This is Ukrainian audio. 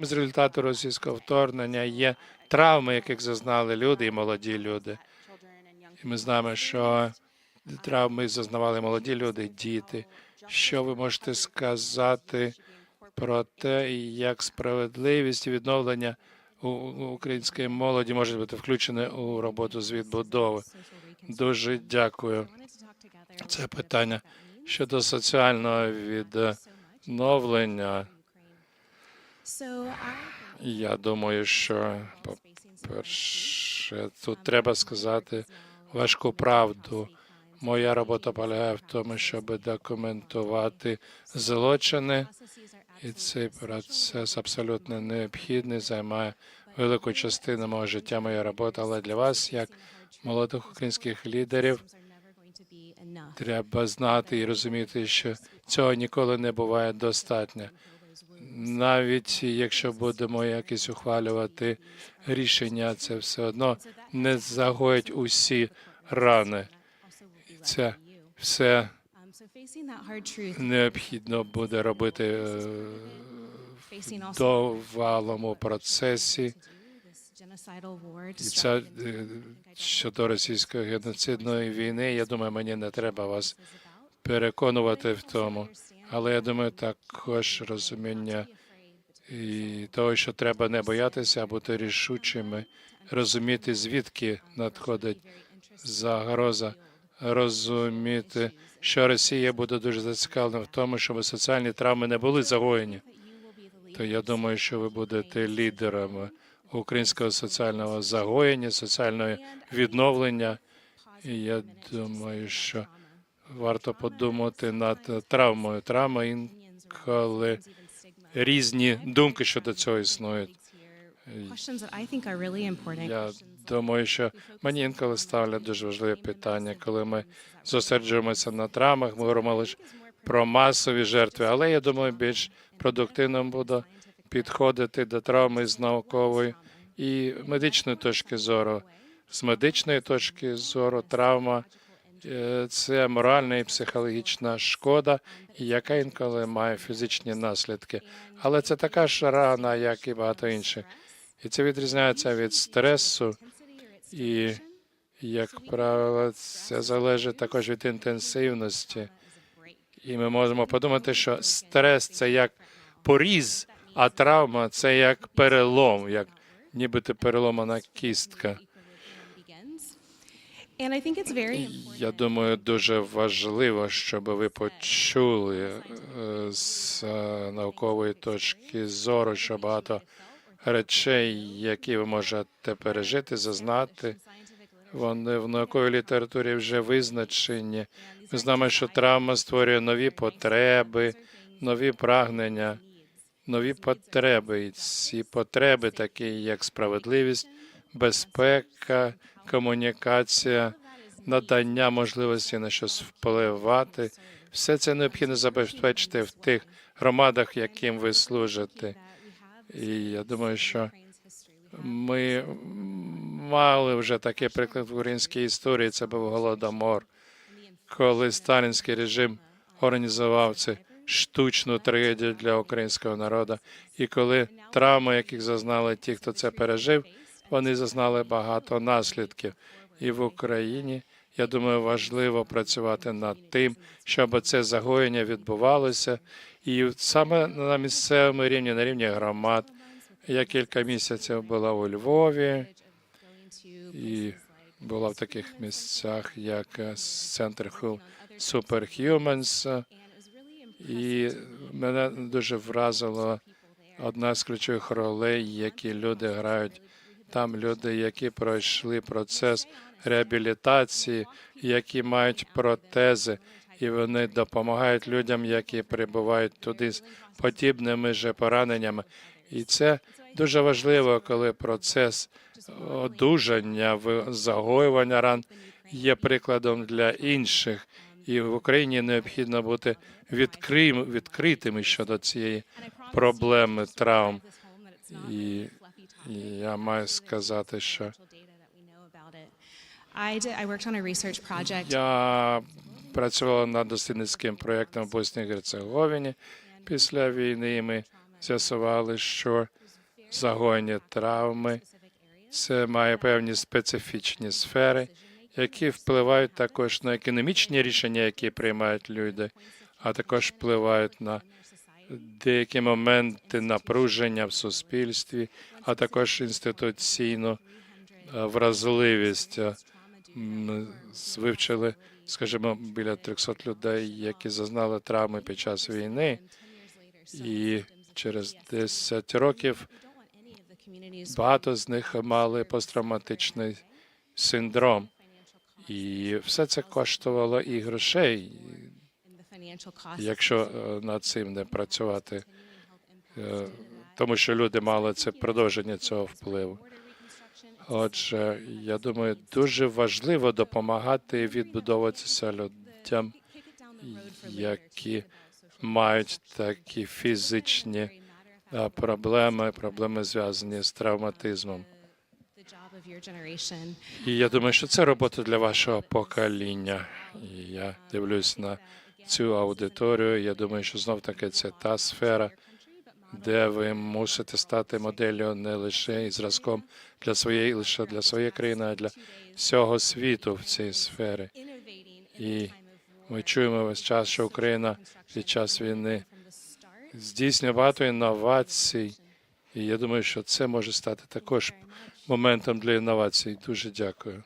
з результату російського вторгнення є травми, яких зазнали люди і молоді люди. І ми знаємо, що травми зазнавали молоді люди, діти. Що ви можете сказати про те, як справедливість і відновлення української молоді може бути включене у роботу з відбудови? Дуже дякую. Це питання щодо соціального відновлення. Я думаю, що по-перше, тут треба сказати важку правду. Моя робота полягає в тому, щоб документувати злочини, і цей процес абсолютно необхідний, займає велику частину мого життя, моя робота. Але для вас, як молодих українських лідерів, треба знати і розуміти, що цього ніколи не буває достатньо. Навіть якщо будемо якісь ухвалювати рішення, це все одно не загоїть усі рани. Це все необхідно буде робити е, в довалому процесі. І це е, щодо російської геноцидної війни. Я думаю, мені не треба вас переконувати в тому. Але я думаю, також розуміння і того, що треба не боятися, а бути рішучими, розуміти, звідки надходить загроза, розуміти, що Росія буде дуже зацікавлена в тому, щоб соціальні травми не були загоєні. То я думаю, що ви будете лідерами українського соціального загоєння, соціального відновлення. І я думаю, що варто подумати над травмою. Травма інколи різні думки щодо цього існують. Я думаю, що мені інколи ставлять дуже важливе питання, коли ми зосереджуємося на травмах, ми говоримо лише про масові жертви, але я думаю, більш продуктивним буде підходити до травми з наукової і медичної точки зору. З медичної точки зору травма це моральна і психологічна шкода, яка інколи має фізичні наслідки. Але це така ж рана, як і багато інших. І це відрізняється від стресу, і, як правило, це залежить також від інтенсивності. І ми можемо подумати, що стрес це як поріз, а травма це як перелом, як нібито переломана кістка. Я думаю, дуже важливо, щоб ви почули е, з е, наукової точки зору, що багато речей, які ви можете пережити, зазнати, вони в науковій літературі вже визначені. Ми знаємо, що травма створює нові потреби, нові прагнення, нові потреби. І ці потреби, такі як справедливість, безпека, комунікація, надання можливості на щось впливати. Все це необхідно забезпечити в тих громадах, яким ви служите. І я думаю, що ми мали вже такий приклад в українській історії. Це був голодомор, коли сталінський режим організував це штучну трагедію для українського народу. І коли травми, яких зазнали ті, хто це пережив, вони зазнали багато наслідків. І в Україні я думаю, важливо працювати над тим, щоб це загоєння відбувалося, і саме на місцевому рівні, на рівні громад. Я кілька місяців була у Львові і була в таких місцях, як е, центр Superhumans. І мене дуже вразило одна з ключових ролей, які люди грають. Там люди, які пройшли процес реабілітації, які мають протези, і вони допомагають людям, які прибувають туди з подібними же пораненнями. І це дуже важливо, коли процес одужання, загоювання ран є прикладом для інших. І в Україні необхідно бути відкрим, відкритими щодо цієї проблеми травм. І, і я маю сказати, що я працювала над дослідницьким проєктом в Боснії і Герцеговині після війни. і Ми з'ясували, що загоєння травми. Це має певні специфічні сфери, які впливають також на економічні рішення, які приймають люди, а також впливають на деякі моменти напруження в суспільстві, а також інституційну е, вразливість. Е, Вивчили, скажімо, біля 300 людей, які зазнали травми під час війни, і через 10 років багато з них мали посттравматичний синдром. І все це коштувало і грошей, якщо е, над цим не працювати, Е, тому що люди мали це продовження цього впливу. Отже, я думаю, дуже важливо допомагати відбудовуватися людям, які мають такі фізичні е, проблеми, проблеми зв'язані з травматизмом. І я думаю, що це робота для вашого покоління. І я дивлюсь на цю аудиторію. Я думаю, що знов таки це та сфера, де ви мусите стати моделлю не лише і зразком для своєї, лише для своєї країни, а для всього світу в цій сфері. І ми чуємо весь час, що Україна під час війни здійснює багато інновацій. І я думаю, що це може стати також моментом для інновацій. Дуже дякую.